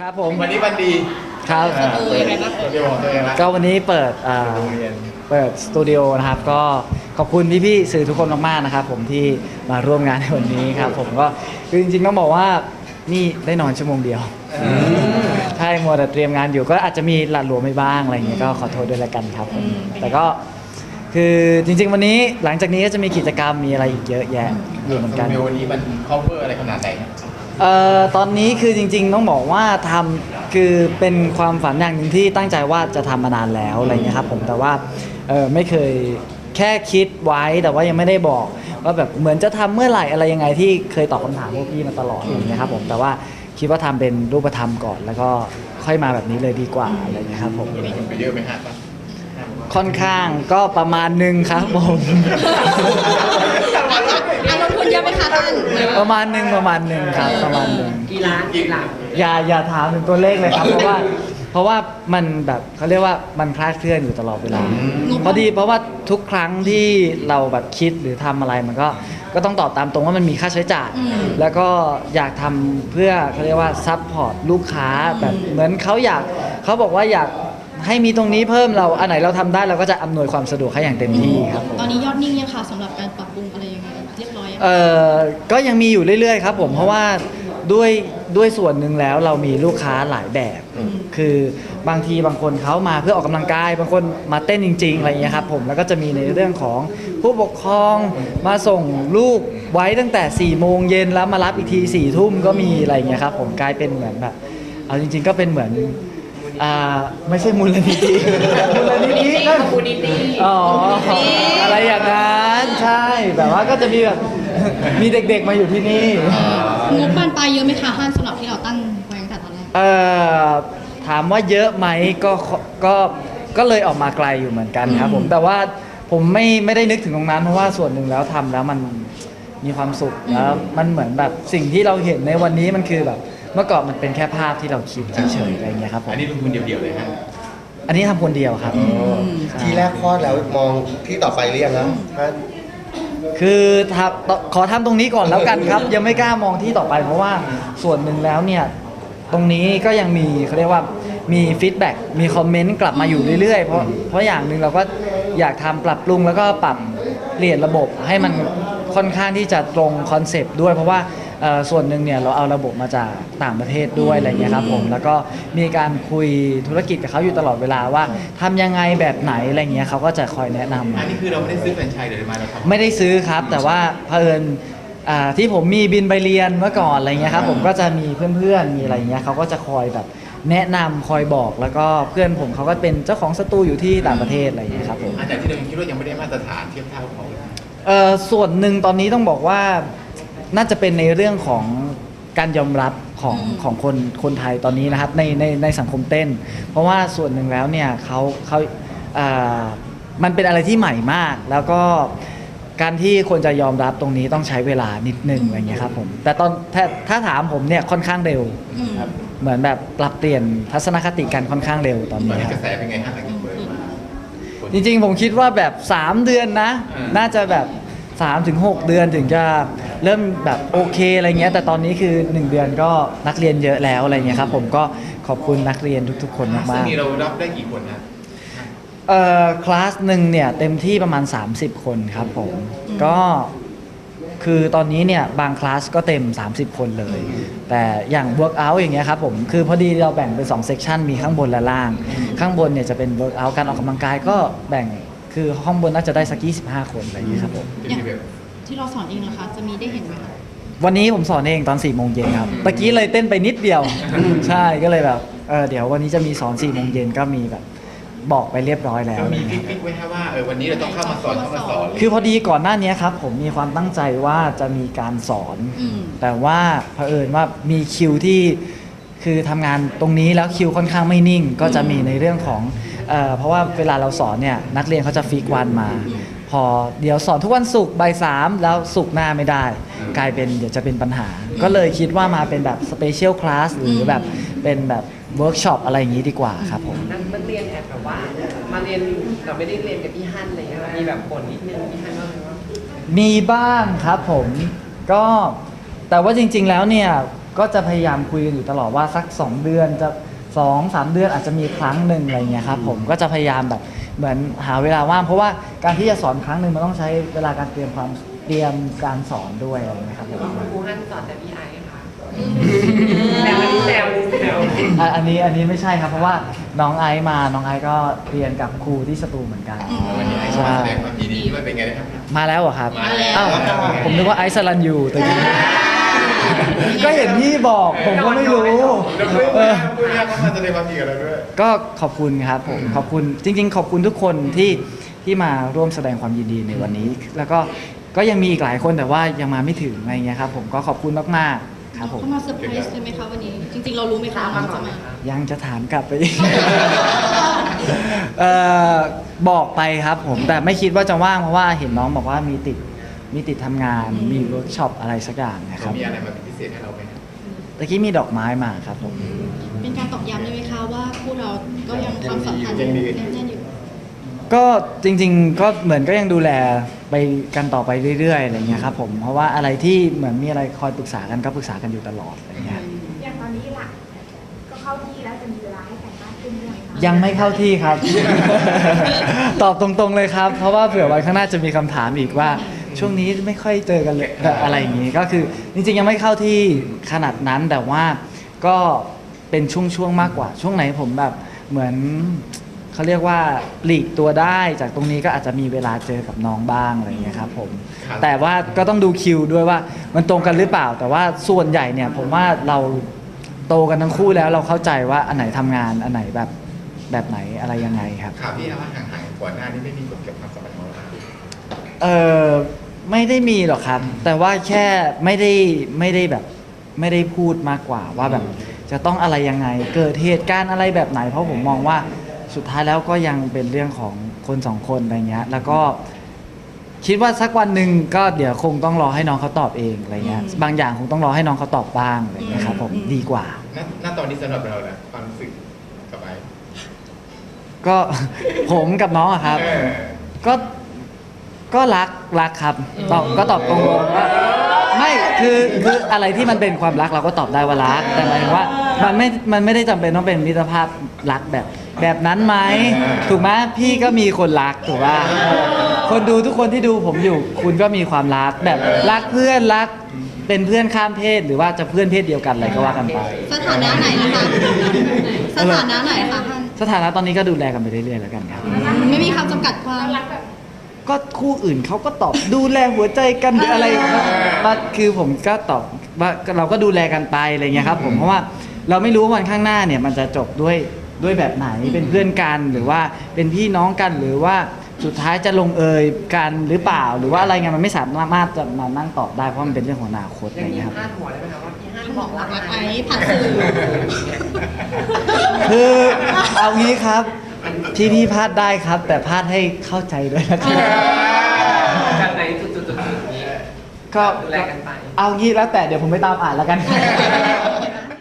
ครับผมวันนี้วันดีครับอ่าเปิดสตูดิโอของตัวเองละก็วันนี้เปิดอ่าโรงเรียนเปิดสตูดิโอนะครับก็ขอบคุณพี่ๆสื่อทุกคนมากๆนะครับ ผมที่มาร่วมงานในวันนี้ครับ ผมก็คือจริงๆต้องบอกว่านี่ได้นอนชั่วโมงเดียวใช่มัวแต่เตรียมงานอยู่ก็อาจจะมีหลัดหลวมไปบ้างอะไรอย่างเงี้ยก็ขอโทษด้วยละกันครับผมแต่ก็คือจริง ๆ วันนี้หลังจากนี้ก็จะมีกิจกรรมมีอะไรอีกเยอะแยะอยู่เหมือนกันสตูดิโอนี้มัน cover อะไรขนาดไหน เอ่อตอนนี้คือจริง ๆ ต้องบอกว่าทำคือเป็นความฝันอย่างหนึ่งที่ตั้งใจว่าจะทำมานานแล้วอะไรเงี้ยครับผมแต่ว่าเออไม่เคยแค่คิดไว้แต่ว่ายังไม่ได้บอกว่าแบบเหมือนจะทำเมื่อไหร่อะไรยังไงที่เคยตอบคำถามพวกพี่มาตลอดอย่างเงี้ยครับผมแต่ว่าคิดว่าทำเป็นรูปธรรมก่อน แล้วก็ค่อยมาแบบนี้เลยดีกว่าอะไรเงี้ยครับผม วันนี้คนไปเยอะไหมฮะค่อนข้างก็ประมาณหนึ่งครับผม เยอะไหมคะท่านประมาณหนึ่งประมาณหนึ่งครับ ประมาณหนึ่งกี่ล้านกี่หลักอย่าอย่าถามถึงตัวเลขเลยครับ เพราะว่า เพราะว่ามันแบบเขาเรียกว่ามันคลาดเคลื่อนอยู่ตลอดเวลาพอดีเพราะว่าทุกครั้งที่เราแบบคิดหรือทำอะไรมันก็ก็ต้องตอบตามตรงว่ามันมีค่าใช้จ่าย แล้วก็อยากทำเพื่อเขาเรียกว่าซัพพอร์ตลูกค้าแบบเหมือนเขาอยากเขาบอกว่าอยาก ให้มีตรงนี้เพิ่มเราอันไหนเราทำได้เราก็จะอำนวยความสะดวกให้อย่างเต็มที่ครับผม ตอนนี้ยอดนิ่งยังค่ะสำหรับการปรับปรุงอะไรยังไงเรียบร้อยยังเอ่อก็ยังมีอยู่เรื่อยๆครับผมเพราะว่าด้วยด้วยส่วนหนึ่งแล้วเรามีลูกค้าหลายแบบ คือบางทีบางคนเขามาเพื่อออกกำลังกาย บางคนมาเต้นจริง ๆ อะไรอย่างเงี้ยครับผมแล้วก็จะมีในเรื่องของผู้ปกครองมาส่งลูกไว้ตั้งแต่4ี่โมงเย็นแล้วมารับอีกทีสี่ทุ่มก็มีอะไรอย่างเงี้ยครับผมกลายเป็นเหมือนแบบเอาจริง ๆ ก็เป็นเหมือน อ่าไม่ใช่มูลนิธิ มูลนิธิก็มูลนิธิอ๋อ อะไรอย่างนั้น ใช่ แบบว่าก็จะมีแบบ มีเด็กๆมาอยู่ที่นี่ งบบานปลายเยอะไหมคะท่านสำหรับที่เราตั้งไว้ตั้งแต่ตอนแรก เอ่อ ถามว่าเยอะไหมก็ก็ ก็เลยออกมาไกลอยู่เหมือนกันครับผม แต่ว่าผมไม่ไม่ได้นึกถึงตรงนั้นเพราะว่าส่วนหนึ่งแล้วทำแล้วมันมีความสุขแล้วมันเหมือนแบบสิ่งที่เราเห็นในวันนี้มันคือแบบ เมื่อก่อนมันเป็นแค่ภาพที่เราคิดเฉยๆอะไรอย่างเงี้ยครับผมอันนี้ลงทุนเดียวๆเลยฮะอันนี้ทำคนเดียวครับ ทีแรกคลอดแล้วมองที่ต่อไปหรือยังนะท่านคือทำขอทำตรงนี้ก่อนแล้วกันครับ ยังไม่กล้ามองที่ต่อไป เพราะว่าส่วนหนึ่งแล้วเนี่ย ตรงนี้ก็ยังมีเขาเรียกว่ามีฟีดแบ็กมีคอมเมนต์กลับมาอยู่เรื่อยๆ เพราะเพราะอย่างหนึ่งเราก็อยากทำปรับปรุงแล้วก็ปรับเปลี่ยนระบบให้มันค่อนข้างที่จะตรงคอนเซปต์ด้วย เพราะว่า เอ่อส่วนหนึ่งเนี่ยเราเอาระบบมาจากต่างประเทศด้วยอะไรเงี้ยครับผมแล้วก็มีการคุยธุรกิจกับเขาอยู่ตลอดเวลาว่าทำยังไงแบบไหนอะไรเงี้ยเขาก็จะคอยแนะนำ อันนี้คือเราไม่ได้ซื้อแฟรนไชส์เลยมาเราทำ ไม่ได้ซื้อครับ แต่ว่าเผอิญอ่าที่ผมมีบินไปเรียนเมื่อก่อนอะไรเงี้ยครับ ผมก็จะมีเพื่อนๆมีอะไรเงี้ยเขาก็จะคอยแบบแนะนำคอยบอกแล้วก็เพื่อนผมเขาก็เป็นเจ้าของสตูอยู่ที่ต่างประเทศอะไรเงี้ยครับผมอาจารย์ที่เรายังคิดว่ายังไม่ได้มาตรฐานเทียบเท่าเขา เอ่อส่วนหนึ่งตอนนี้ต้องบอกว่า น่าจะเป็นในเรื่องของการยอมรับของของคนคนไทยตอนนี้นะครับในในในสังคมเต้น เพราะว่าส่วนหนึ่งแล้วเนี่ยเขาเขาอ่ามันเป็นอะไรที่ใหม่มาก แล้วก็การที่คนจะยอมรับตรงนี้ต้องใช้เวลานิดนึงอะไรเงี้ยครับผมแต่ตอนถ้าถ้าถามผมเนี่ยค่อนข้างเร็วอืมเหมือนแบบปรับเปลี่ยนทัศนคติกันค่อนข้างเร็วตอนตอนนี้นี้คกรัระบแสเป็นไงฮะหลังจากเปิดมาคนจริงๆผมคิดว่าแบบ 3 เดือนนะอืมน่าจะแบบ3ถึง6เดือนถึงจะ เริ่มแบบโอเคอะไรเงี้ยแต่ตอนนี้คือ 1 เดือนก็นักเรียนเยอะแล้วอะไรเงี้ยครับผมก็ขอบคุณนักเรียนทุกๆ คนซึ่มางกนี้เรารับได้กี่คนฮะๆเอ่อคลาสหนึ่งเนี่ยเต็มที่ประมาณ 30 คนครับผมก็คือตอนนี้เนี่ยบางคลาสก็เต็ม 30 คนเลย แต่อย่าง workout อย่างเงี้ยครับผมคือพอดีเราแบ่งเป็น2 section มีข้างบนและล่าง ข้างบนเนี่ยจะเป็น workout การออกกำลังกายก็แบ่งคือห้องบนน่าจะได้สัก25 คนอะไรอย่างเงี้ยครับผมเป็นที่แบบ ที่เราสอนเองนะคะ จะมีได้เห็นไหมคะ วันนี้ผมสอนเองตอน4ี่โมงเย็นครับตะกี้เลยเต้นไปนิดเดียว ใช่ก็เลยแบบเออเดี๋ยววันนี้จะมีสอน4ี่โมงเย็นก็มีแบบบอกไปเรียบร้อยแล้ว ก็มีฟิกๆไว้ให้ว่าเออวันนี้เราต้องเข้ามาสอนเข้ามาสอนคือพอดีก่อนหน้านี้ครับ ผมมีความตั้งใจว่าจะมีการสอน อืม แต่ว่าเผอิญว่ามีคิวที่คือทำงานตรงนี้แล้วคิวค่อนข้างไม่นิ่ง ก็จะมีในเรื่องของเออเพราะว่าเวลาเราสอนเนี่ยนักเรียนเขาจะฟิกวันมา พอเดี๋ยวสอนทุกวันศุกร์บ่ายสามแล้วศุกร์หน้าไม่ได้ กลายเป็นเดี๋ยวจะเป็นปัญหา ก็เลยคิดว่ามาเป็นแบบสเปเชียลคลาสหรือแบบเป็นแบบเวิร์กช็อปอะไรอย่างนี้ดีกว่าครับผมนักนักเรียนแอบแบบว่า มาเรียนแต่ไม่ได้เรียนกับพี่ฮั่นอะไรเงี้ยมีแบบบ่นนิดนึงพี่ฮั่นว่าไงว่ามีบ้างครับผมก็แต่ว่าจริง ๆ แล้วเนี่ยก็จะพยายามคุยกันอยู่ตลอดว่าสัก 2 เดือนจะ สองสามเดือนอาจจะมีครั้งหนึ่งอะไรเงี้ยครับผมก็จะพยายามแบบเหมือนหาเวลาว่างเพราะว่าการที่จะสอนครั้งหนึ่งมันต้องใช้เวลาการเตรียมความเตรียมการสอนด้วยอะไรเงี้ยครับผมครูฮั่นสอนแต่พี่ไอซ์ค่ะแซวอันนี้แซวแซวอะอันนี้อันนี้ไม่ใช่ครับ เพราะว่าน้องไอซ์มาน้องไอซ์ก็เรียนกับครูที่สตูเหมือนกันวันนี้ไอ้ชมาแสดงความยินดีด้วยเป็นไงนะครับ มาแล้วเหรอครับมาแล้ว อ้าวผมนึกว่าไอซ์สลันยูแต่จริงๆ ก็เห็นพี่บอกผมก็ไม่รู้แล้วเพื่อนเออเพื่อนเขามาแสดงความยินดีกับเราด้วย ก็ขอบคุณครับผมขอบคุณจริง ๆ ขอบคุณทุกคนที่ที่มาร่วมแสดงความยินดีในวันนี้ แล้วก็ก็ยังมีอีกหลายคนแต่ว่ายังมาไม่ถึงอะไรเงี้ยครับผมก็ขอบคุณมากๆครับผมเขามาเซอร์ไพรส์เลยไหมคะวันนี้ จริง ๆ เรารู้ไหมคะว่าเขาจะมายังจะถามกลับไปอีกเอ่อบอกไปครับผมแต่ไม่คิดว่าจะว่างเพราะว่าเห็นน้องบอกว่ามีติด มีติดทำงาน มีเวิร์กช็อปอะไรสักอย่างนะครับมีอะไรมาเป็นพิเศษให้เราไหมครับตะกี้มีดอกไม้มาครับผม เป็นการตอกย้ำได้ไหมคะว่าคู่เราก็ยังความสัมพันธ์ยังแน่นอยู่ ก็จริงๆก็เหมือนก็ยังดูแลไปกันต่อไปเรื่อยๆอะไรเงี้ยครับผมเพราะว่าอะไรที่เหมือนมีอะไรคอยปรึกษากันก็ปรึกษากันอยู่ตลอดอะไรเงี้ยอย่างตอนนี้หลักก็เข้าที่แล้วจะมีเวลาให้กันมากขึ้นด้วยคะยังไม่เข้าที่ครับ ตอบตรงๆเลยครับ เพราะว่าเผื่อวันข้างหน้าจะมีคำถามอีกว่า ช่วงนี้ไม่ค่อยเจอกันเลยอะไรอย่างนี้ก็คือจริงๆยังไม่เข้าที่ขนาดนั้นแต่ว่าก็เป็นช่วงๆมากกว่า ช่วงไหนผมแบบเหมือนเขาเรียกว่าปลีกตัวได้จากตรงนี้ก็อาจจะมีเวลาเจอกับน้องบ้างอะไรอย่างเงี้ยครับผมครับแต่ว่าก็ต้องดูคิวด้วยว่ามันตรงกันหรือเปล่า แต่ว่าส่วนใหญ่เนี่ยผมว่าเราโตกันทั้งคู่แล้วเราเข้าใจว่าอันไหนทำงานอันไหนแบบแบบไหนอะไรยังไงครับข่าวที่ว่าห่างๆก่อนหน้านี้ไม่มีผลกับความสัมพันธ์ของ เราเออไม่ได้มีหรอกครับ แต่ว่าแค่ไม่ได้ไม่ได้แบบไม่ได้พูดมากกว่าว่าแบบ จะต้องอะไรยังไง เกิดเหตุการณ์อะไรแบบไหน เพราะผมมองว่าสุดท้ายแล้วก็ยังเป็นเรื่องของคนสองคนอะไรเงี้ย แล้วก็ คิดว่าสักวันหนึ่งก็เดี๋ยวคงต้องรอให้น้องเขาตอบเองอะไรเงี้ย บางอย่างคงต้องรอให้น้องเขาตอบบ้างอะไรเงี้ยครับผมดีกว่า ณณตอนนี้สำหรับเรานะความรู้สึกกับไอ้ก็ ผมกับน้องอะครับ เออ ก็ ก็รักรักครับตอบก็ตอบตรงๆว่าไม่คือคืออะไรที่มันเป็นความรักเราก็ตอบได้ว่ารัก แต่หมายถึงว่ามันไม่มันไม่ได้จำเป็นต้องเป็นมิตรภาพรักแบบแบบนั้นไหมถูกไหมพี่ก็มีคนรักถูกป่ะคนดูทุกคนที่ดูผมอยู่ คุณก็มีความรักแบบรักเพื่อนรักเป็นเพื่อนข้ามเพศหรือว่าจะเพื่อนเพศเดียวกันอะไรก็ว่ากันไป สถานะไหนนะคะ สถานะไหนคะท่านสถานะตอนนี้ก็ดูแลกันไปเรื่อยๆแล้วกันครับ ไม่มีคำจำกัดความ รักแบบ ก็คู่อื่นเขาก็ตอบดูแลหัวใจกันหรืออะไรว่าคือผมก็ตอบว่าเราก็ดูแลกันไปอะไรเงี้ยครับ ผมเพราะว่าเราไม่รู้ว่าวันข้างหน้าเนี่ยมันจะจบด้วยด้วยแบบไหนเป็นเพื่อนกันหรือว่าเป็นพี่น้องกันหรือว่าสุดท้ายจะลงเอยกันหรือเปล่า หรือว่าอะไรเงี้ยมันไม่สามารถจะมานั่งตอบได้เพราะมันเป็นเรื่องของอนาคตออะไรย่างนี้เงี้ยครับพาดหัวได้ไหมคะว่าพี่ฮั่นบอกรักรักไอไอ้ซ์ผ่านสื่อคือเอางี้ครับ ที่พี่พลาดได้ครับ แต่พลาดให้เข้าใจด้วยนะครับจากไหนจุดๆๆๆนี้ก็ดูแลกันไป เอางี้แล้วแต่เดี๋ยวผมไปตามอ่านแล้วกัน